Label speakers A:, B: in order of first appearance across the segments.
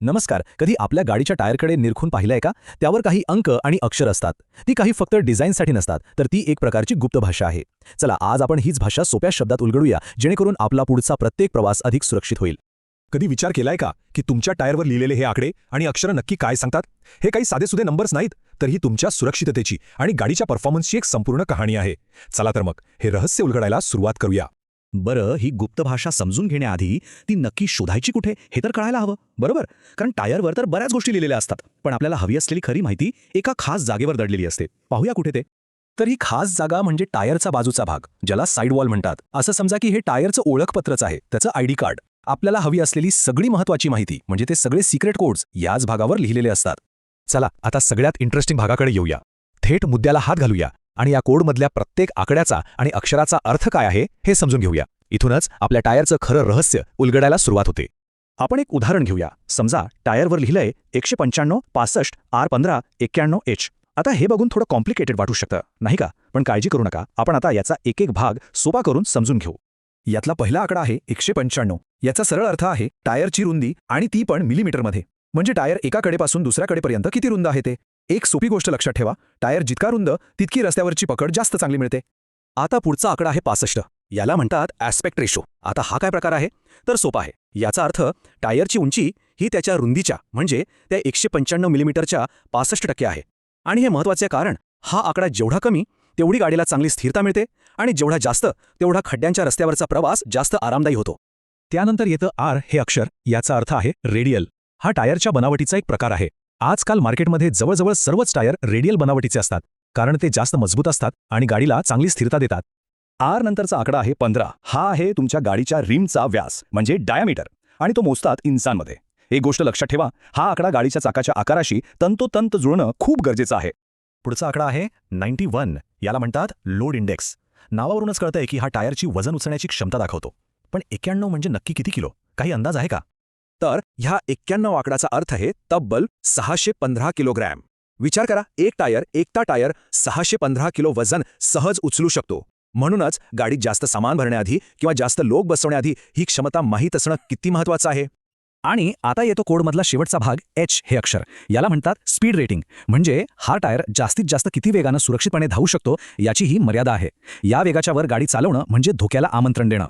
A: नमस्कार कधी आपल्या गाडीच्या टायरकडे निरखून पाहिलंय का? त्यावर काही अंक आणि अक्षर असतात. ती काही फक्त डिझाईनसाठी नसतात तर ती एक प्रकारची गुप्त भाषा आहे. चला आज आपण हीच भाषा सोप्या शब्दात उलगडूया जेणेकरून आपला पुढचा प्रत्येक प्रवास अधिक सुरक्षित होईल.
B: कधी विचार केलाय का की तुमच्या टायरवर लिहिलेले हे आकडे आणि अक्षरं नक्की काय सांगतात? हे काही साधेसुधे नंबर्स नाहीत तर ही तुमच्या सुरक्षिततेची आणि गाडीच्या परफॉर्मन्सची एक संपूर्ण कहाणी आहे. चला तर मग हे रहस्य उलगडायला सुरुवात करूया.
C: बरं ही गुप्त भाषा समजून घेण्याआधी ती नक्की शोधायची कुठे हे तर कळायला हवं बरोबर? कारण टायरवर तर बऱ्याच गोष्टी लिहिलेल्या असतात पण आपल्याला हवी असलेली खरी माहिती एका खास जागेवर दडलेली असते. पाहूया कुठे ते.
A: तर ही खास जागा म्हणजे टायरचा बाजूचा भाग ज्याला साईड वॉल म्हणतात. असं समजा की हे टायरचं ओळखपत्रच आहे त्याचं आयडी कार्ड. आपल्याला हवी असलेली सगळी महत्वाची माहिती म्हणजे ते सगळे सिक्रेट कोड्स याच भागावर लिहिलेले असतात.
B: चला आता सगळ्यात इंटरेस्टिंग भागाकडे येऊया. थेट मुद्द्याला हात घालूया. आणि या कोडमधल्या प्रत्येक आकड्याचा आणि अक्षराचा अर्थ काय आहे हे समजून घेऊया. इथूनच आपल्या टायरचं खरं रहस्य उलगडायला सुरुवात होते.
C: आपण एक उदाहरण घेऊया. समजा टायरवर लिहिलंय एकशे पंच्याण्णव पासष्ट आर पंधरा एक्क्याण्णव एच आता हे बघून थोडं कॉम्प्लिकेटेड वाटू शकतं नाही का? पण काळजी करू नका. आपण आता याचा एक एक भाग सोपा करून समजून घेऊ.
A: यातला पहिला आकडा आहे एकशे पंच्याण्णव. याचा सरळ अर्थ आहे टायरची रुंदी आणि ती पण मिलीमीटरमध्ये. म्हणजे टायर एका कडेपासून किती रुंद आहे ते? एक सोपी गोष्ट लक्षात ठेवा. टायर जितका रुंद तितकी रस्त्यावरची पकड जास्त चांगली मिळते. आता पुढचा आकडा आहे पासष्ट. याला म्हणतात ॲस्पेक्ट रेशो आता हा काय प्रकार आहे? तर सोपा आहे. याचा अर्थ टायरची उंची ही त्याच्या रुंदीच्या म्हणजे त्या एकशे पंच्याण्णव मिलीमीटरच्या पासष्ट टक्के आहे. आणि हे महत्त्वाचे कारण हा आकडा जेवढा कमी तेवढी गाडीला चांगली स्थिरता मिळते आणि जेवढा जास्त तेवढा खड्ड्यांच्या रस्त्यावरचा प्रवास जास्त आरामदायी होतो.
B: त्यानंतर येतं आर हे अक्षर. याचा अर्थ आहे रेडियल हा टायरच्या बनावटीचा एक प्रकार आहे. आजकाल मार्केटमध्ये जवळजवळ सर्वच टायर रेडियल बनावटीचे असतात कारण ते जास्त मजबूत असतात आणि गाडीला चांगली स्थिरता देतात.
C: आर नंतरचा आकडा आहे पंधरा. हा आहे तुमच्या गाडीच्या रिमचा व्यास म्हणजे डायामीटर आणि तो मोजतात इंचांमध्ये एक गोष्ट लक्षात ठेवा हा आकडा गाडीच्या चाकाच्या आकाराशी तंतोतंत जुळणं खूप गरजेचं आहे.
B: पुढचा आकडा आहे नाईन्टी वन याला म्हणतात लोड इंडेक्स. नावावरूनच कळतंय की हा टायरची वजन उचलण्याची क्षमता दाखवतो. पण एक्क्याण्णव म्हणजे नक्की किती किलो? काही अंदाज आहे का?
A: तर ह्या एक्क्याण्णव आकडाचा अर्थ आहे तब्बल सहाशे पंधरा किलोग्रॅम. विचार करा एक टायर एकटा टायर सहाशे पंधरा किलो वजन सहज उचलू शकतो. म्हणूनच गाडीत जास्त सामान भरण्याआधी किंवा जास्त लोक बसवण्याआधी ही क्षमता माहीत असणं किती महत्वाचं आहे?
C: आणि आता येतो कोडमधला शेवटचा भाग एच हे अक्षर. याला म्हणतात स्पीड रेटिंग. म्हणजे हा टायर जास्तीत जास्त किती वेगानं सुरक्षितपणे धावू शकतो याची ही मर्यादा आहे. या वेगाच्या वर गाडी चालवणं म्हणजे धोक्याला आमंत्रण देणं.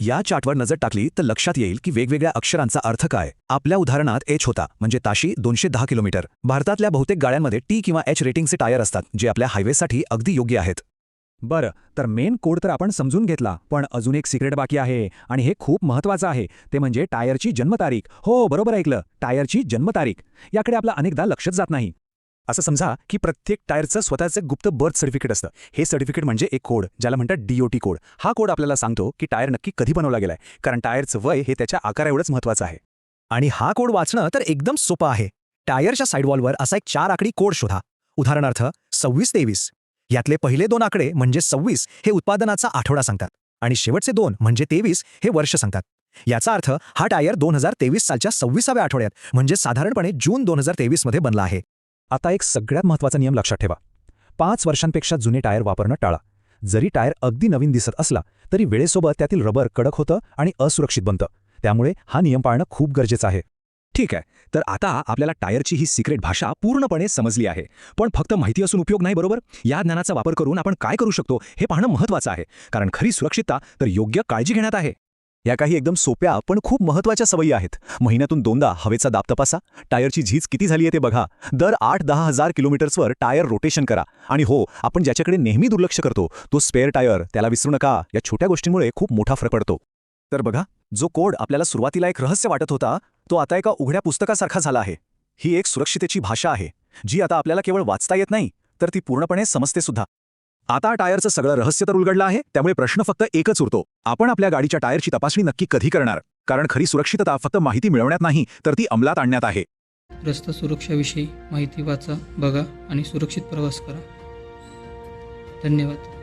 A: या चार्टवर नजर टाकली तर लक्षात येईल की वेगवेगळ्या अक्षरांचा अर्थ काय. आपल्या उदाहरणात एच होता म्हणजे ताशी दोनशे दहा किलोमीटर. भारतातल्या बहुतेक गाड्यांमध्ये टी किंवा एच रेटिंगचे टायर असतात जे आपल्या हायवेसाठी अगदी योग्य आहेत.
D: बरं तर मेन कोड तर आपण समजून घेतला पण अजून एक सिक्रेट बाकी आहे आणि हे खूप महत्वाचं आहे. ते म्हणजे टायरची जन्मतारीख. हो बरोबर ऐकलं. टायरची जन्मतारीख. याकडे आपला अनेकदा लक्षच जात नाही.
B: असं समजा की प्रत्येक टायरचं स्वतःचं गुप्त बर्थ सर्टिफिकेट असतं. हे सर्टिफिकेट म्हणजे एक कोड ज्याला म्हणतात डीओटी कोड. हा कोड आपल्याला सांगतो की टायर नक्की कधी बनवला गेलाय कारण टायरचं वय हे त्याच्या आकाराएवढंच महत्त्वाचं महत्वाचं आहे.
C: आणि हा कोड वाचणं तर एकदम सोपं आहे. टायरच्या साईडवॉलवर असा एक चार आकडी कोड शोधा. उदाहरणार्थ सव्वीस तेवीस. यातले पहिले दोन आकडे म्हणजे सव्वीस हे उत्पादनाचा आठवडा सांगतात. आणि शेवटचे दोन म्हणजे तेवीस हे वर्ष सांगतात. याचा अर्थ हा टायर दोन हजार तेवीस सालच्या सव्वीसाव्या आठवड्यात म्हणजे साधारणपणे जून दोन हजार तेवीसमध्ये बनला आहे.
B: आता एक सगळ्यात महत्त्वाचा नियम लक्षात ठेवा. पाच वर्षांपेक्षा जुने टायर वापरणं टाळा. जरी टायर अगदी नवीन दिसत असला तरी वेळेसोबत त्यातील रबर कडक होतं आणि असुरक्षित बनतं. त्यामुळे हा नियम पाळणं खूप गरजेचं आहे.
A: ठीक आहे तर आता आपल्याला टायरची ही सिक्रेट भाषा पूर्णपणे समजली आहे. पण फक्त माहिती असून उपयोग नाही बरोबर? या ज्ञानाचा वापर करून आपण काय करू शकतो हे पाहणं महत्वाचं आहे. कारण खरी सुरक्षितता तर योग्य काळजी घेण्यात आहे. या काही एकदम सोप्या पण खूप महत्त्वाच्या सवयी आहेत. महिन्यातून दोनदा हवेचा दाब तपासा. टायरची झीज किती झाली आहे ते बघा. दर आठ दहा हजार किलोमीटर्सवर टायर रोटेशन करा. आणि हो आपण ज्याच्याकडे नेहमी दुर्लक्ष करतो तो स्पेअर टायर त्याला विसरू नका. या छोट्या गोष्टींमुळे खूप मोठा फरक पडतो. तर बघा जो कोड आपल्याला सुरुवातीला एक रहस्य वाटत होता तो आता एका उघड्या पुस्तकासारखा झाला आहे. ही एक सुरक्षितेची भाषा आहे जी आता आपल्याला केवळ वाचता येत नाही तर ती पूर्णपणे समजते सुद्धा आता टायरचं सगळं रहस्य तर उलगडलं आहे त्यामुळे प्रश्न फक्त एकच उरतो. आपण आपल्या गाडीच्या टायरची तपासणी नक्की कधी करणार? कारण खरी सुरक्षितता फक्त माहिती मिळवण्यात नाही तर ती अंमलात आणण्यात आहे.
E: रस्ता सुरक्षाविषयी माहिती वाचा बघा आणि सुरक्षित प्रवास करा. धन्यवाद.